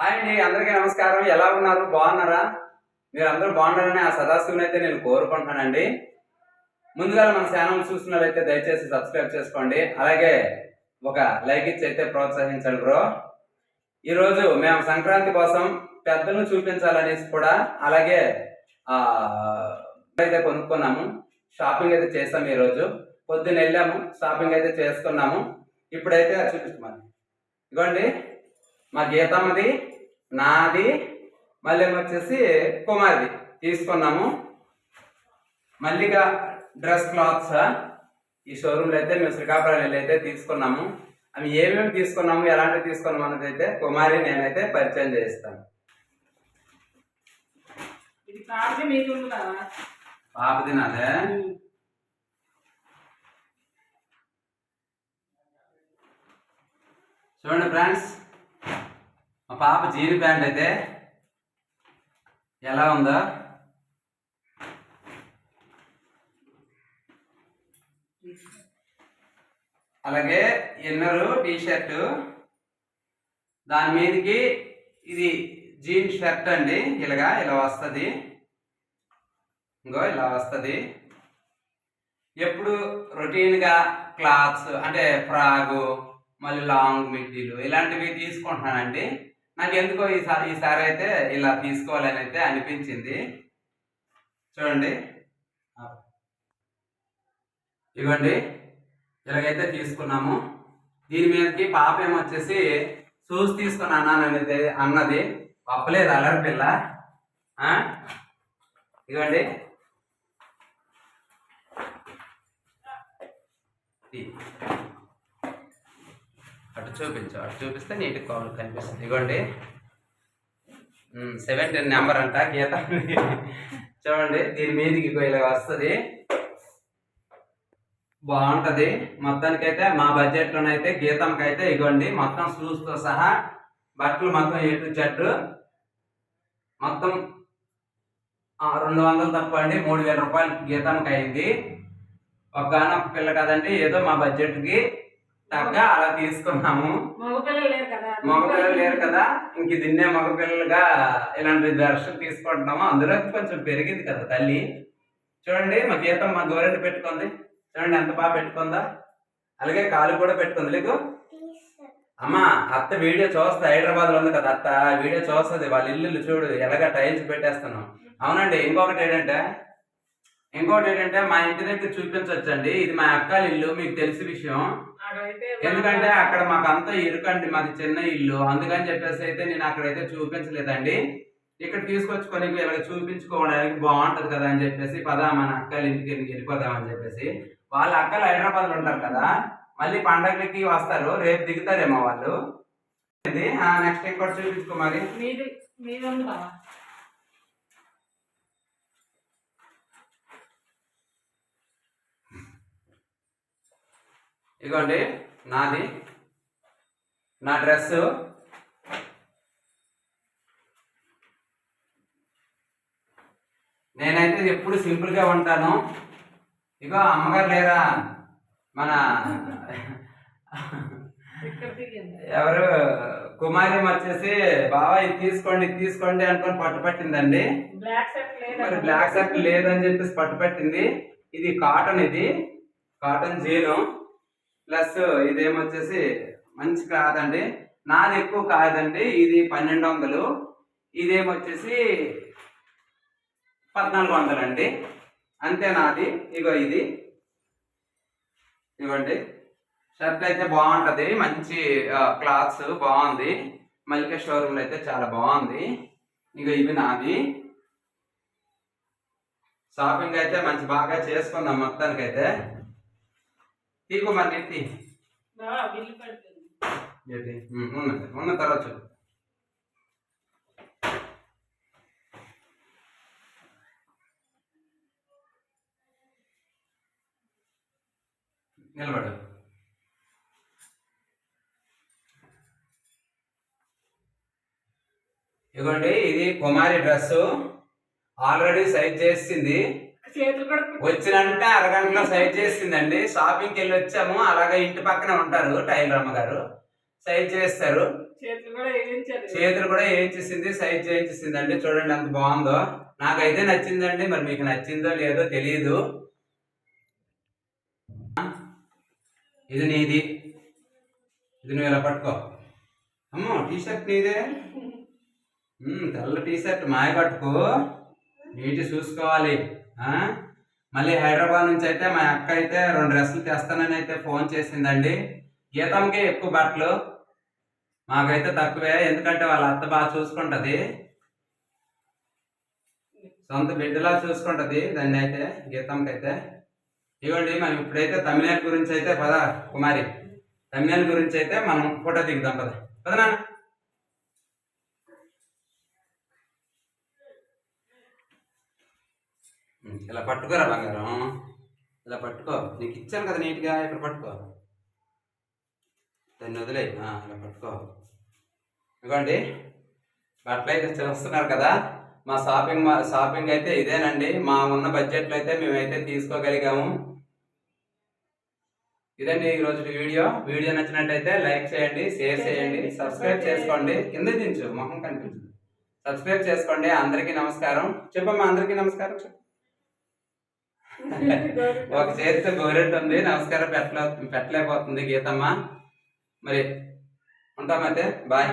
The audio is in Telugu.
హాయ్ అండి అందరికీ నమస్కారం. ఎలా ఉన్నారు? బాగున్నారా? మీరు అందరూ బాగున్నారని ఆ సదాశివుని అయితే నేను కోరుకుంటున్నానండి. ముందుగా మన ఛానల్ చూస్తున్నట్లయితే దయచేసి సబ్స్క్రైబ్ చేసుకోండి. అలాగే ఒక లైక్ ఇచ్చి అయితే ప్రోత్సహించండి బ్రో. ఈరోజు మేము సంక్రాంతి కోసం పెద్దలను చూపించాలనేసి కూడా అలాగే అయితే కొనుక్కున్నాము. షాపింగ్ అయితే చేసాం ఈరోజు. పొద్దున్న వెళ్ళాము షాపింగ్ అయితే చేసుకున్నాము. ఇప్పుడైతే అది చూపిస్తున్నాను ఇదిగోండి మా గీతమ్మది నాది మళ్ళీ వచ్చేసి కుమార్ది. తీసుకున్నాము. మల్లిగా డ్రెస్ క్లాత్స్ ఈ షోరూమ్లో అయితే మేము శ్రీకాకుళం వెళ్ళి అయితే తీసుకున్నాము. అవి ఏమేమి తీసుకున్నాము ఎలాంటివి తీసుకున్నాము అన్నది అయితే కుమారి నేనైతే పరిచయం చేస్తాను పాపది నాదే? చూడండి ఫ్రెండ్స్ మా పాప జీన్ ప్యాంట్ అయితే ఎలా ఉందో? అలాగే ఎన్నరు టీ షర్ట్ దాని మీదకి ఇది జీన్ షర్ట్ అండి. ఇలాగా ఇలా వస్తుంది. ఇంకో ఇలా వస్తుంది. ఎప్పుడు రొటీన్గా క్లాత్స్ అంటే ఫ్రాగు మళ్ళీ లాంగ్ మిడ్డీలు ఇలాంటివి తీసుకుంటున్నానండి. నాకు ఎందుకో ఈసారి ఈసారి అయితే ఇలా తీసుకోవాలని అయితే అనిపించింది. చూడండి. ఇవ్వండి ఇలాగైతే తీసుకున్నాము. దీని మీదకి పాప ఏమొచ్చేసి షూస్ తీసుకున్నాను అనేది అన్నది. పప్పలేదు అల్లరి పిల్ల. ఇవ్వండి ఇదిగోండి ఇది. అటు చూపించు అటు చూపిస్తే నీట్గా కావాలి కనిపిస్తుంది. ఇదిగోండి సెవెంటీన్ నెంబర్ అంట గీత. చూడండి దీని మీదకి ఇలా వస్తుంది. మొత్తానికి మొత్తానికైతే మా బడ్జెట్లోనైతే లోనైతే గీతంకి అయితే ఇగోండి మొత్తం షూస్తో సహా బట్టలు మొత్తం ఏటు జట్టు మొత్తం రెండు వందలు తక్కువ అండి మూడు వేల రూపాయలు గీతానికి అయింది ఒక్కనొక్క పిల్ల కదండి ఏదో మా బడ్జెట్కి తగ్గ అలా తీసుకున్నాము. మగపిల్లలు లేరు కదా. మగపిల్లలు లేరు కదా. ఇంక దీన్నే మగపిల్లలుగా ఇలాంటి దర్శనం తీసుకుంటున్నాము. అందులో కొంచెం పెరిగింది కదా తల్లి. చూడండి మా గీతం మా గోరెంట్ పెట్టుకుంది. చూడండి ఎంత బాగా పెట్టుకుందా? అలాగే కాలు కూడా పెట్టుకుంది. లేకు? అమ్మా అత్త వీడియో చూస్తా హైదరాబాద్లో ఉంది కదా అత్త. వీడియో చూస్తుంది. వాళ్ళ ఇల్లు చూడు ఎలాగ టైల్స్ పెట్టేస్తున్నాం. అవునండి ఇంకొకటి ఏంటంటే ఇంకొకటి ఏంటంటే మా ఇంటి దగ్గర చూపించవచ్చండి ఇది మా అక్కల ఇల్లు మీకు తెలిసి విషయం. ఎందుకంటే అక్కడ మాకు అంతా ఇరుకండి మాది చిన్న ఇల్లు. అందుకని చెప్పేసి అయితే నేను అక్కడైతే చూపించలేదండి. ఇక్కడ తీసుకొచ్చుకొని ఇలా చూపించుకోవడానికి బాగుంటది కదా అని చెప్పేసి పదా మన అక్కల ఇంటికి వెళ్ళి వెళ్ళిపోదాం అని చెప్పేసి. వాళ్ళ అక్కలు హైదరాబాద్లో ఉంటారు కదా మళ్ళీ పండగలకి వస్తారు రేపు దిగుతారేమో వాళ్ళు. నెక్స్ట్ ఇంకోటి చూపించుకో మరి. ఇదిగోండి నాది నా డ్రెస్. నేనైతే ఎప్పుడు సింపుల్గా ఉంటాను. ఇగో అమ్మగారు లేరా? మన ఎవరు? కుమారి వచ్చేసి బాబా ఇది తీసుకోండి ఇది తీసుకోండి అనుకొని పట్టుపట్టిందండి లేదు మరి బ్లాక్ షర్ట్ లేదని చెప్పేసి పట్టుపట్టింది ఇది కాటన్ ఇది. కాటన్ జీను. ప్లస్ ఇదేమొచ్చేసి మంచి కాదండి. నాది ఎక్కువ కాదండి. ఇది పన్నెండు వందలు ఇదేమొచ్చేసి పద్నాలుగు వందలు అండి అంతే నాది. ఇగో ఇది. ఇవ్వండి. షర్ట్ అయితే బాగుంటుంది మంచి క్లాత్స్ బాగుంది మల్లిక షోరూమ్లో అయితే చాలా బాగుంది ఇగో ఇవి నాది షాపింగ్ అయితే మంచి బాగా చేసుకుందాం మొత్తానికి అయితే తీకు మరి నెత్తి ఉన్నది ఉన్న తర్వాత చూడు నిలబడు. ఇదిగోండి ఇది కుమారి డ్రెస్ ఆల్రెడీ సైజ్ చేసింది. వచ్చినంటే అరగంటలో సైజ్ చేసిందండి. షాపింగ్కి వెళ్ళి వచ్చాము. అలాగే ఇంటి పక్కనే ఉంటారు టైలర్ అమ్మ గారు. సైజ్ చేస్తారు. చేతులు కూడా కూడా వేయించేసింది సైజ్ చేయించేసింది అండి చూడండి ఎంత బాగుందో. నాకైతే నచ్చిందండి. మరి మీకు నచ్చిందో లేదో తెలియదు ఇది నీది. ఇది నువ్వు ఇలా పట్టుకో. అమ్మో టీ షర్ట్ నీదే తెల్ల టీ షర్ట్ మాయ పట్టుకో. నీటి చూసుకోవాలి? మళ్ళీ హైదరాబాద్ నుంచి అయితే మా అక్క అయితే రెండు డ్రెస్సులు తెస్తానని అయితే ఫోన్ చేసిందండి. గీతంకే ఎక్కువ బట్టలు. మాకైతే తక్కువే ఎందుకంటే వాళ్ళ అత్త బాగా చూసుకుంటుంది. సొంత బిడ్డలా చూసుకుంటుంది దాన్ని అయితే గీతంకి అయితే ఇవ్వండి మనం ఇప్పుడైతే తమిళనాడు గురించి అయితే పద కుమారి. తమిళనాడు గురించి అయితే మనం ఫోటో దిగుదాం పద. పదనా ఇలా పట్టుకోరా బంగారం. ఇలా పట్టుకో. నీకు ఇచ్చాను కదా నీట్గా ఇక్కడ పట్టుకో. దాన్ని వదిలే. ఇలా పట్టుకో. ఇదిగోండి బట్టలు అయితే చూస్తున్నారు కదా. మా షాపింగ్ మా షాపింగ్ అయితే ఇదేనండి. మా ఉన్న బడ్జెట్లో అయితే మేమైతే తీసుకోగలిగాము. ఇదండి ఈ వీడియో. వీడియో నచ్చినట్టయితే లైక్ చేయండి షేర్ చేయండి సబ్స్క్రైబ్ చేసుకోండి. కింద దించు మొహం కనిపించదు. సబ్స్క్రైబ్ చేసుకోండి. అందరికీ నమస్కారం. చెప్పమ్మా అందరికీ నమస్కారం. చెప్పు. ఒక చేతితో గోరెంట్ ఉంది నమస్కారం పెట్టలే పెట్టలేకపోతుంది గీతమ్మ. మరి ఉంటామైతే బాయ్.